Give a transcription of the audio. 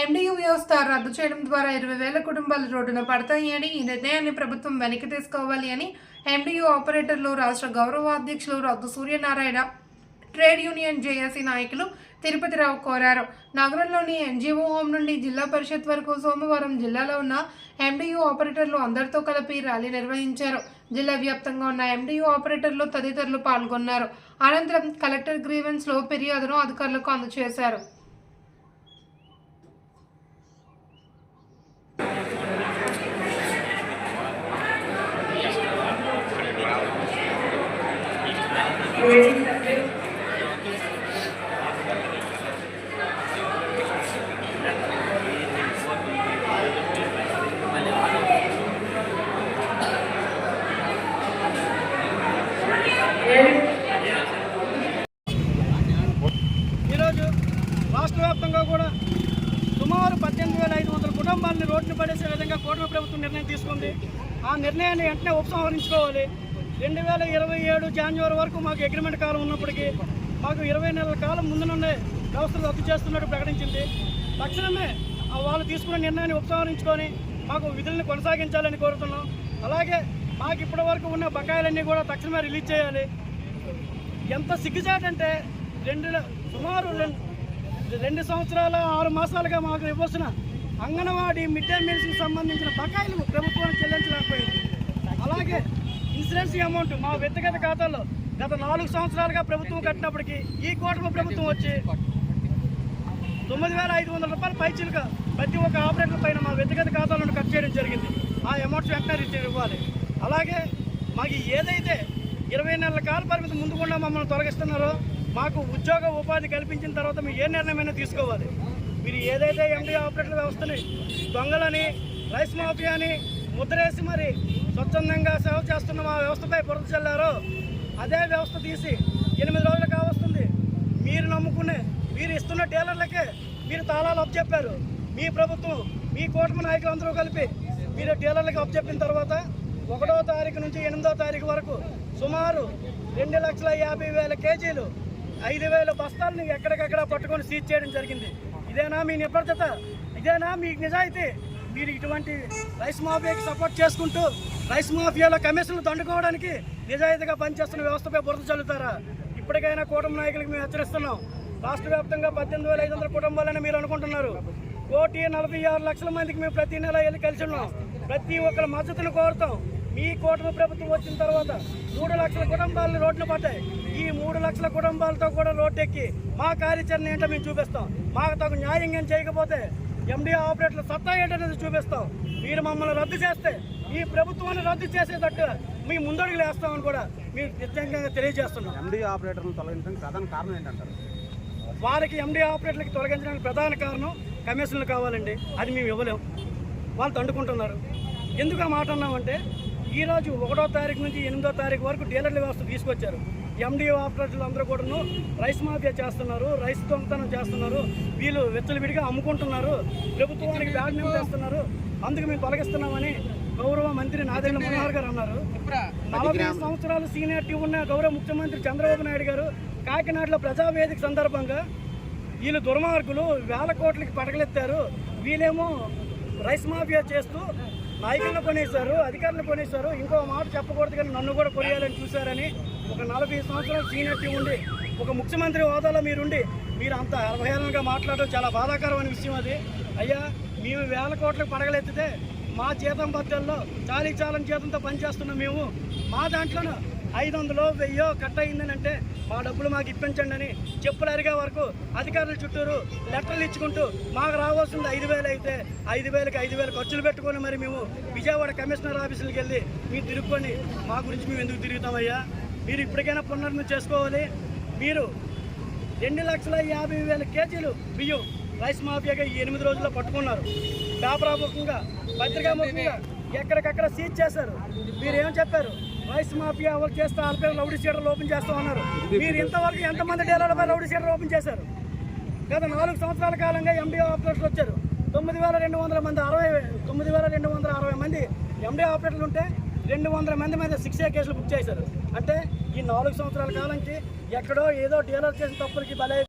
MDU వ్యవస్థ రద్దు చేయడం ద్వారా ఇరవై వేల కుటుంబాలు రోడ్డున పడతాయి అని ఈ నిర్ణయాన్ని ప్రభుత్వం వెనక్కి తీసుకోవాలి అని ఎండియూ ఆపరేటర్లు రాష్ట్ర గౌరవ అధ్యక్షులు రద్దు సూర్యనారాయణ ట్రేడ్ యూనియన్ జేఏసీ నాయకులు తిరుపతిరావు కోరారు. నగరంలోని ఎన్జీఓ హోం నుండి జిల్లా పరిషత్ వరకు సోమవారం జిల్లాలో ఉన్న ఎండియూ ఆపరేటర్లు అందరితో కలిపి ర్యాలీ నిర్వహించారు. జిల్లా వ్యాప్తంగా ఉన్న ఎండియూ ఆపరేటర్లు తదితరులు పాల్గొన్నారు. అనంతరం కలెక్టర్ గ్రీవెన్స్లో ఫిర్యాదును అధికారులకు అందజేశారు ఈరోజు రాష్ట్ర వ్యాప్తంగా కూడా సుమారు పద్దెనిమిది వేల ఐదు వందల కుటుంబాలని రోడ్లు పడేసే విధంగా కూటమి ప్రభుత్వం నిర్ణయం తీసుకుంది. ఆ నిర్ణయాన్ని వెంటనే ఉపసంహరించుకోవాలి. రెండు వేల ఇరవై ఏడు జాన్యువరి వరకు మాకు అగ్రిమెంట్ కాలం ఉన్నప్పటికీ మాకు ఇరవై నెలల కాలం ముందు నుండే వ్యవస్థలు రద్దు చేస్తున్నట్టు ప్రకటించింది. తక్షణమే వాళ్ళు తీసుకున్న నిర్ణయాన్ని ఉపసంహరించుకొని మాకు విధులను కొనసాగించాలని కోరుతున్నాం. అలాగే మాకు ఇప్పటి వరకు ఉన్న బకాయిలన్నీ కూడా తక్షణమే రిలీజ్ చేయాలి. ఎంత సిగ్గుచాటంటే రెండు సుమారు రెండు సంవత్సరాల ఆరు మాసాలుగా మాకు ఇవ్వాల్సిన అంగన్వాడీ మిడ్ డే మీల్స్కి సంబంధించిన బకాయిలు ప్రభుత్వానికి చెల్లించలేకపోయింది. అలాగే ఇన్సూరెన్స్ అమౌంట్ మా వ్యక్తిగత ఖాతాలో గత నాలుగు సంవత్సరాలుగా ప్రభుత్వం కట్టినప్పటికీ ఈ కూటమి ప్రభుత్వం వచ్చి తొమ్మిది వేల ఐదు వందల రూపాయలు పైచీలుగా ప్రతి ఒక్క ఆపరేటర్ పైన మా వ్యక్తిగత ఖాతాలను కట్ చేయడం జరిగింది. ఆ అమౌంట్స్ వెంటనే రిటర్న్ ఇవ్వాలి. అలాగే మాకు ఏదైతే ఇరవై నెలల కాల పరిమితి ముందుకుండా మమ్మల్ని తొలగిస్తున్నారో మాకు ఉద్యోగ ఉపాధి కల్పించిన తర్వాత మీరు ఏ నిర్ణయమైనా తీసుకోవాలి. మీరు ఏదైతే ఎండి ఆపరేటర్ వ్యవస్థని దొంగలని రైస్ మాఫియాని ముద్రేసి మరి స్వచ్ఛందంగా సేవ చేస్తున్న మా వ్యవస్థపై బురద చల్లారు. అదే వ్యవస్థ తీసి ఎనిమిది రోజులు కావస్తుంది. మీరు నమ్ముకునే మీరు ఇస్తున్న డీలర్లకే మీరు తాళాలు అప్పచెప్పారు. మీ ప్రభుత్వం మీ కూటమి నాయకులందరూ కలిపి మీరు డీలర్లకు అప్పచెప్పిన తర్వాత ఒకటో తారీఖు నుంచి ఎనిమిదో తారీఖు వరకు సుమారు రెండు లక్షల యాభై వేల కేజీలు ఐదు వేల బస్తాలను ఎక్కడికక్కడ పట్టుకొని సీజ్ చేయడం జరిగింది. ఇదేనా మీ నిబద్ధత? ఇదేనా మీ నిజాయితీ? మీరు ఇటువంటి రైస్ మాఫియాకి సపోర్ట్ చేసుకుంటూ రైస్ మాఫియాలో కమిషన్లు దండుకోవడానికి నిజాయితీగా పనిచేస్తున్న వ్యవస్థపై బురద చల్లుతారా? ఇప్పటికైనా కూటమి నాయకులకు మేము హెచ్చరిస్తున్నాం. రాష్ట్ర వ్యాప్తంగా పద్దెనిమిది వేల ఐదు వందల కుటుంబాలని మీరు అనుకుంటున్నారు. కోటి నలభై ఆరు లక్షల మందికి మేము ప్రతి నెల వెళ్ళి కలిసి ఉన్నాం. ప్రతి ఒక్కరి మద్దతును కోరుతాం. మీ కూటమి ప్రభుత్వం వచ్చిన తర్వాత మూడు లక్షల కుటుంబాలను రోడ్లు పడ్డాయి ఈ మూడు లక్షల కుటుంబాలతో కూడా రోడ్డెక్కి మా కార్యాచరణ ఏంటో మేము చూపిస్తాం. మాకు తగు న్యాయం చేయకపోతే ఎండి ఆపరేటర్ల సత్తా ఏంటనేది చూపిస్తాం. మీరు మమ్మల్ని రద్దు చేస్తే ఈ ప్రభుత్వాన్ని రద్దు చేసేటట్టు మీ ముందడుగులు వేస్తామని కూడా మీకు నిజంగా తెలియజేస్తున్నాం. ఎండి ఆపరేటర్లను తొలగించడానికి ప్రధాన కారణం ఏంటంటారు? వారికి ఎండి ఆపరేటర్లకి తొలగించడానికి ప్రధాన కారణం కమిషన్లు కావాలండి. అది మేము ఇవ్వలేం. వాళ్ళు దండుకుంటున్నారు ఎందుకు ఆ మాట అన్నామంటే ఈరోజు ఒకటో తారీఖు నుంచి ఎనిమిదో తారీఖు వరకు డీలర్ల వ్యవస్థ తీసుకొచ్చారు. ఎండి ఆపరేటర్లు అందరూ కూడాను రైస్ మాఫియా చేస్తున్నారు రైస్ దొంగతనం చేస్తున్నారు వీళ్ళు విచ్చలవిడిగా అమ్ముకుంటున్నారు ప్రభుత్వానికి బ్యాడ్ నేమ్ చేస్తున్నారు అందుకు మేము తొలగిస్తున్నామని గౌరవ మంత్రి నాదెండ్ల మనోహర్ గారు అన్నారు. నలభై సంవత్సరాలు సీనియారిటీ ఉన్న గౌరవ ముఖ్యమంత్రి చంద్రబాబు నాయుడు గారు కాకినాడలో ప్రజావేదిక సందర్భంగా వీళ్ళు దుర్మార్గులు వేల కోట్లకి పడగలెత్తారు. వీళ్ళేమో రైస్ మాఫియా చేస్తూ నాయకులను కొనేశారు అధికారులను కొనేశారు. ఇంకో మాట చెప్పకూడదు కానీ నన్ను కూడా కొనేయాలని చూశారని ఒక నలభై సంవత్సరాలు సీనియారిటీ ఉండి ఒక ముఖ్యమంత్రి హోదాలో మీరుండి మీరు అంత అవహేళనగా మాట్లాడడం చాలా బాధాకరమైన విషయం అది. అయ్యా మేము వేల కోట్లకు పడగలెత్తితే మా జీతం బద్దల్లో చాలీ చాలని జీతంతో పనిచేస్తున్నాం మేము. మా దాంట్లోనూ ఐదు వందలో వెయ్యో కట్ అయిందని అంటే మా డబ్బులు మాకు ఇప్పించండి అని చెప్పులు అరిగే వరకు అధికారుల చుట్టూరు లెటర్లు ఇచ్చుకుంటూ మాకు రావాల్సింది ఐదు వేలు అయితే ఐదు వేలకి ఐదు వేలు ఖర్చులు పెట్టుకొని మరి మేము విజయవాడ కమిషనర్ ఆఫీసులకు వెళ్ళి మీరు తిరుక్కొని మా గురించి మేము ఎందుకు తిరుగుతామయ్యా? మీరు ఇప్పటికైనా పునర్ని చేసుకోవాలి. మీరు రెండు లక్షల యాభై వేల కేజీలు బియ్యం రైస్ మాఫియాగా ఈ ఎనిమిది రోజుల్లో పట్టుకున్నారు. పేపరాముఖంగా పత్రికాముఖంగా ఎక్కడికక్కడ సీజ్ చేశారు. మీరు ఏం చెప్పారు? రైస్ మాఫియా ఎవరు చేస్తే వాళ్ళ పేరు లౌడ్ షీటర్లు ఓపెన్ చేస్తామన్నారు మీరు ఇంతవరకు ఎంతమంది డీలర్లపై లౌడ్ షీటర్ ఓపెన్ చేశారు? గత నాలుగు సంవత్సరాల కాలంగా ఎండి ఆపరేటర్లు వచ్చారు. తొమ్మిది వేల రెండు వందల మంది అరవై తొమ్మిది వేల రెండు వందల అరవై మంది ఎండి ఆపరేటర్లు ఉంటే రెండు వందల మంది మీద శిక్ష కేసులు బుక్ చేశారు. అంటే ఈ నాలుగు సంవత్సరాల కాలంకి ఎక్కడో ఏదో డీలర్ చేసిన తప్పులకి బలై